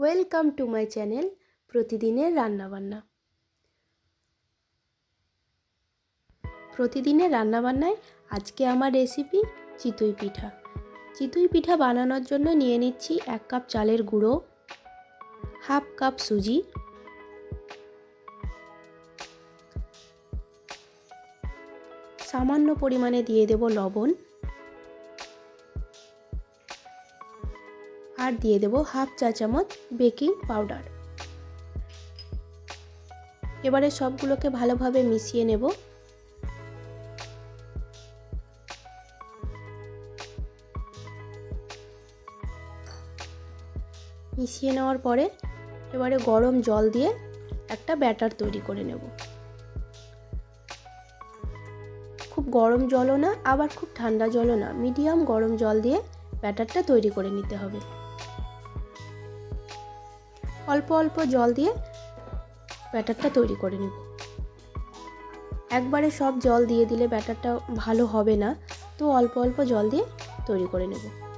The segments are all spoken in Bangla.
ওয়েলকাম টু মাই চ্যানেল প্রতিদিনের রান্নাবান্না। প্রতিদিনের রান্নাবান্নায় আজকে আমার রেসিপি চিতই পিঠা। চিতই পিঠা বানানোর জন্য নিয়ে নিচ্ছি এক কাপ চালের গুঁড়ো, হাফ কাপ সুজি, সামান্য পরিমাণে দিয়ে দেব লবণ আর দিয়ে দেব হাফ চা চামচ বেকিং পাউডার। এবারে সবগুলোকে ভালোভাবে মিশিয়ে নেব। মিশিয়ে নেওয়ার পরে এবারে গরম জল দিয়ে একটা ব্যাটার তৈরি করে নেব। খুব গরম জলও না, আবার খুব ঠান্ডা জলও না, মিডিয়াম গরম জল দিয়ে ব্যাটারটা তৈরি করে নিতে হবে। অল্প অল্প জল দিয়ে ব্যাটারটা তৈরি করে নেব। একবারে সব জল দিয়ে দিলে ব্যাটারটা ভালো হবে না, তো অল্প অল্প জল দিয়ে তৈরি করে নেব।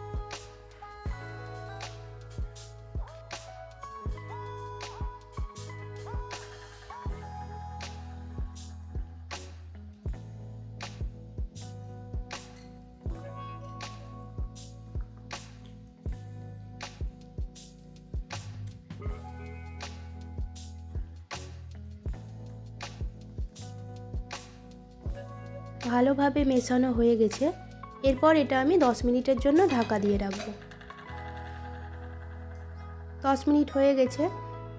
ভালোভাবে মেশানো হয়ে গেছে। এরপর এটা আমি দশ মিনিটের জন্য ঢাকা দিয়ে রাখব। দশ মিনিট হয়ে গেছে।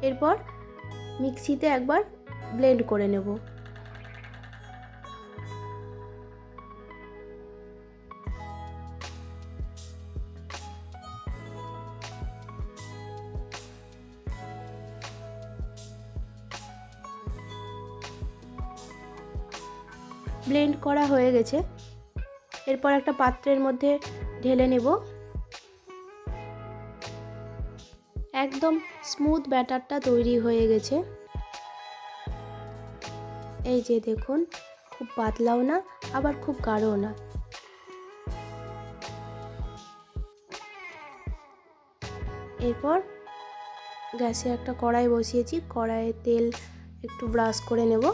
এরপর মিক্সিতে একবার ব্লেন্ড করে নেব। ব্লেন্ড করা হয়ে গেছে। এরপর একটা পাত্রের মধ্যে ঢেলে নেব। একদম স্মুথ ব্যাটারটা তৈরি হয়ে গেছে। এই যে দেখুন, খুব পাতলাও না, আবার খুব গাঢ়ও না। এরপর গ্যাসে একটা কড়াই বসিয়েছি, কড়াইয়ে তেল একটু ব্রাশ করে নেব।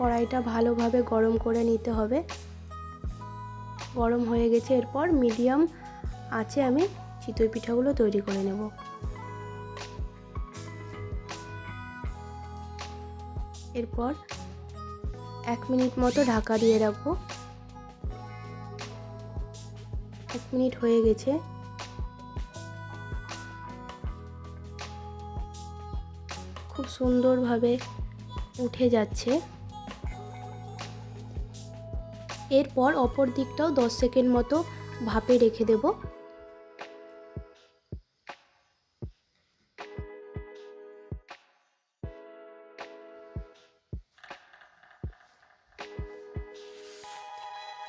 কড়াইটা ভালোভাবে গরম করে নিতে হবে। গরম হয়ে গেছে, এরপর মিডিয়াম আছে আমি চিতই পিঠাগুলো তৈরি করে নেব। এরপর এক মিনিট মতো ঢাকা দিয়ে রাখব। এক মিনিট হয়ে গেছে। খুব সুন্দরভাবে উঠে যাচ্ছে। এরপর অপর দিকটাও দশ সেকেন্ড মতো ভাপে রেখে দেব।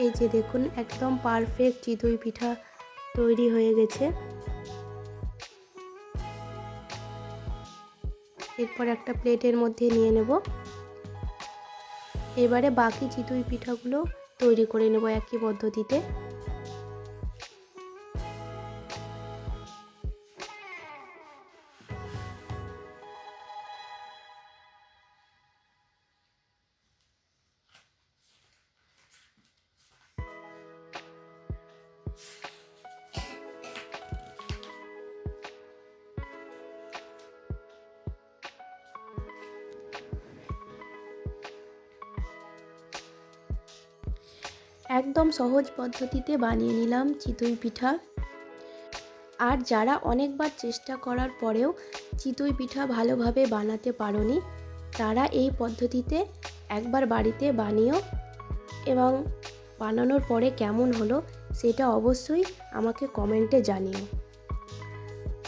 এই যে দেখুন, একদম পারফেক্ট চিতই পিঠা তৈরি হয়ে গেছে। এরপর একটা প্লেটের মধ্যে নিয়ে নেব। এবারে বাকি চিতই পিঠাগুলো তৈরি করে নেব একই পদ্ধতিতে। একদম সহজ পদ্ধতিতে বানিয়ে নিলাম চিতই পিঠা। আর যারা অনেকবার চেষ্টা করার পরেও চিতই পিঠা ভালোভাবে বানাতে পারোনি, তারা এই পদ্ধতিতে একবার বাড়িতে বানিও এবং বানানোর পরে কেমন হলো সেটা অবশ্যই আমাকে কমেন্টে জানিও।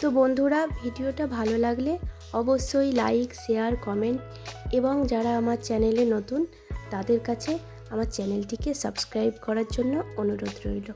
তো বন্ধুরা, ভিডিওটা ভালো লাগলে অবশ্যই লাইক, শেয়ার, কমেন্ট এবং যারা আমার চ্যানেলে নতুন তাদের কাছে আমার চ্যানেলটিকে সাবস্ক্রাইব করার জন্য অনুরোধ রইল।